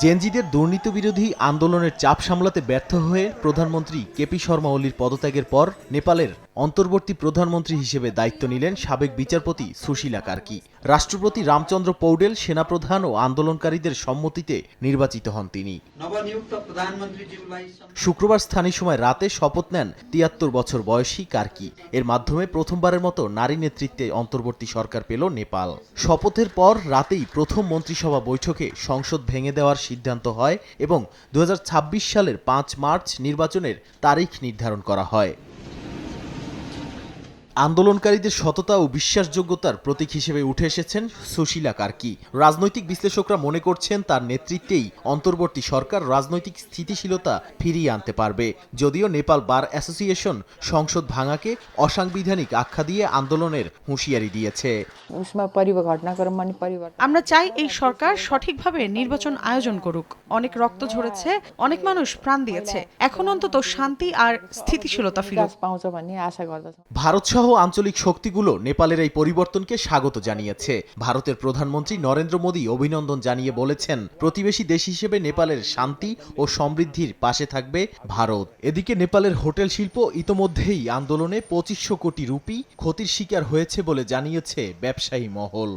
জেনজিদের দুর্নীতি বিরোধী আন্দোলনের চাপ সামলাতে ব্যর্থ হয়ে প্রধানমন্ত্রী কেপি শর্মা ওলির পদত্যাগের পর নেপালের অন্তর্বর্তী প্রধানমন্ত্রী হিসেবে দায়িত্ব নিলেন সাবেক বিচারপতি সুশীলা কার্কি। রাষ্ট্রপতি রামচন্দ্র পৌডেল সেনাপ্রধান ও আন্দোলনকারীদের সম্মতিতে নির্বাচিত হন তিনি। শুক্রবার স্থানীয় সময় রাতে শপথ নেন তিয়াত্তর বছর বয়সী কার্কি। এর মাধ্যমে প্রথমবারের মতো নারী নেতৃত্বে অন্তর্বর্তী সরকার পেল নেপাল। শপথের পর রাতেই প্রথম মন্ত্রিসভা বৈঠকে সংসদ ভেঙে দেওয়ার সিদ্ধান্ত হয় এবং দু হাজার ছাব্বিশ সালের পাঁচ মার্চ নির্বাচনের তারিখ নির্ধারণ করা হয়। আন্দোলনকারীদের সততা ও বিশ্বাসযোগ্যতার প্রতীক হিসেবে উঠে এসেছেন সুশীলা কার্কি। রাজনৈতিক বিশ্লেষকরা মনে করছেন তার নেতৃত্বেই অন্তর্বর্তী সরকার রাজনৈতিক স্থিতিশীলতা ফিরিয়ে আনতে পারবে। যদিও নেপাল বার অ্যাসোসিয়েশন সংসদ ভাঙাকে অসাংবিধানিক আখ্যা দিয়ে আন্দোলনের হুঁশিয়ারি দিয়েছে। আমরা চাই এই সরকার সঠিকভাবে নির্বাচন আয়োজন করুক। অনেক রক্ত ঝরেছে অনেক মানুষ প্রাণ দিয়েছে। এখন অন্তত শান্তি আর স্থিতিশীলতা ফিরুক। ভারত সহ সহ আঞ্চলিক শক্তিগুলো নেপালের এই পরিবর্তনকে স্বাগত জানিয়েছে। ভারতের প্রধানমন্ত্রী নরেন্দ্র মোদী অভিনন্দন জানিয়ে বলেছেন, প্রতিবেশী দেশ হিসেবে নেপালের শান্তি ও সমৃদ্ধির পাশে থাকবে ভারত। এদিকে নেপালের হোটেল শিল্প ইতোমধ্যেই আন্দোলনে পঁচিশশো কোটি রুপি ক্ষতির শিকার হয়েছে বলে জানিয়েছে ব্যবসায়ী মহল।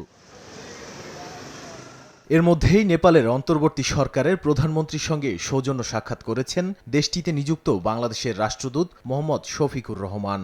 এর মধ্যেই নেপালের অন্তর্বর্তী সরকারের প্রধানমন্ত্রীর সঙ্গে সৌজন্য সাক্ষাৎ করেছেন দেশটিতে নিযুক্ত বাংলাদেশের রাষ্ট্রদূত মোহাম্মদ শফিকুর রহমান।